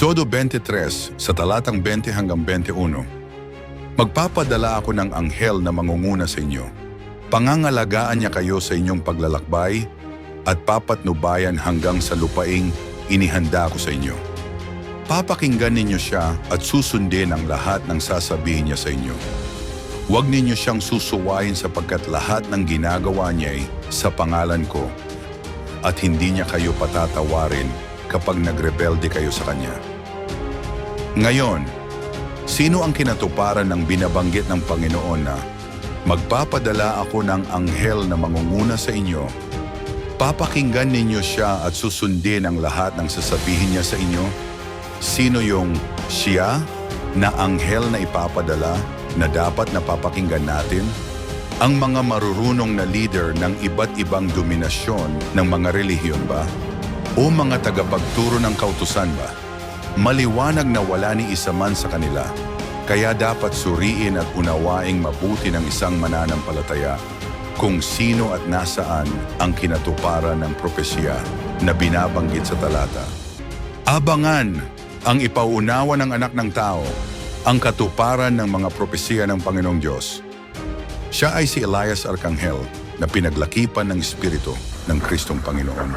Exodo 23 sa talatang 20 hanggang 21. Magpapadala ako ng anghel na mangunguna sa inyo. Pangangalagaan niya kayo sa inyong paglalakbay at papatnubayan hanggang sa lupaing inihanda ko sa inyo. Papakinggan ninyo siya at susundin ang lahat ng sasabihin niya sa inyo. Huwag ninyo siyang susuwayin sapagkat lahat ng ginagawa niya ay sa pangalan ko at hindi niya kayo patatawarin kapag nagrebelde kayo sa Kanya. Ngayon, sino ang kinatuparan ng binabanggit ng Panginoon na magpapadala ako ng anghel na mangunguna sa inyo? Papakinggan ninyo siya at susundin ang lahat ng sasabihin niya sa inyo? Sino yung siya na anghel na ipapadala na dapat napapakinggan natin? Ang mga marurunong na leader ng iba't ibang dominasyon ng mga relihiyon ba? O mga tagapagturo ng kautusan ba? Maliwanag na wala ni isa man sa kanila. Kaya dapat suriin at unawaing mabuti ng isang mananampalataya kung sino at nasaan ang kinatuparan ng propesya na binabanggit sa talata. Abangan ang ipauunawa ng anak ng tao, ang katuparan ng mga propesya ng Panginoong Diyos. Siya ay si Elias Arcangel na pinaglakipan ng Espiritu ng Kristong Panginoon.